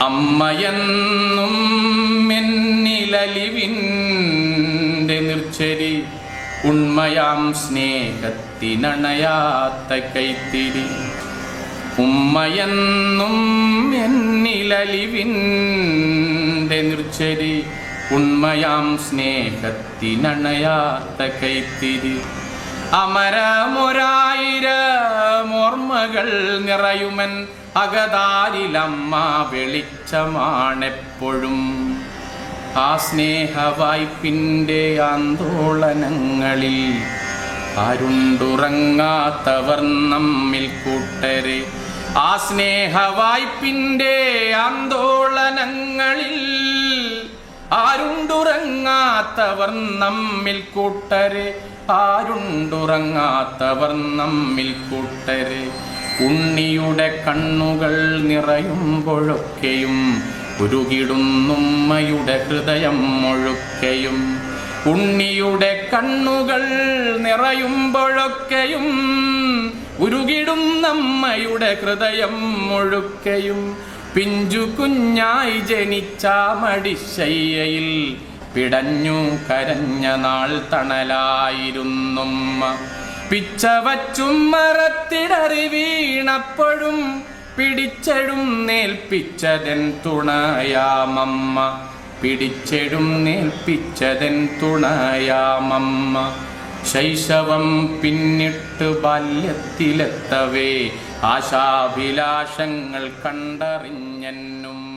അമ്മയെന്നും എന്നിലലിവിന്റെ നിർച്ചരി ഉണ്മയാം സ്നേഹത്തിനണയാത്ത കൈത്തിരി. ഉമ്മയെന്നും എന്നിലലിവിന്റെ നിർച്ചരി ഉണ്മയാം സ്നേഹത്തിനണയാത്ത കൈത്തിരി. അമരമൊരായിരമോർമ്മകൾ നിറയുമൻ അകതാരിലമ്മ വെളിച്ചമാണെപ്പോഴും. ആ സ്നേഹവായ്പിന്റെ ആന്തോളനങ്ങളിൽ ആരുണ്ടുറങ്ങാത്തവർ നമ്മിൽ കൂട്ടരെ. ആ സ്നേഹവായ്പിന്റെ ആന്തോളനങ്ങളിൽ ആരുണ്ടുറങ്ങാത്തവർ നമ്മിൽ കൂട്ടരെ. ആരുണ്ടുറങ്ങാത്തവർ നമ്മിൽ കൂട്ടരെ. ഉണ്ണിയുടെ കണ്ണുകൾ നിറയുമ്പോഴൊക്കെയും ഉരുകിടുന്നുമ്മയുടെ ഹൃദയം മുഴുക്കയും ഉണ്ണിയുടെ കണ്ണുകൾ നിറയുമ്പോഴൊക്കെയും ഉരുകിടുന്നമ്മയുടെ ഹൃദയം മുഴുക്കയും പിഞ്ചു കുഞ്ഞായി ജനിച്ച മടിശയ്യയിൽ പിടഞ്ഞു കരഞ്ഞ നാൾ തണലായിരുന്നുമ്മ. പിച്ച വച്ചും മറത്തിടറി വീണപ്പോഴും പിടിച്ചെടും നേൽപ്പിച്ചതൻ തുണയാമമ്മ. പിടിച്ചെടും നേൽപ്പിച്ചതൻ തുണയാമമ്മ. ശൈശവം പിന്നിട്ട് ബാല്യത്തിലെത്തവേ. ആശാഭിലാഷങ്ങൾ കണ്ടറിഞ്ഞൻ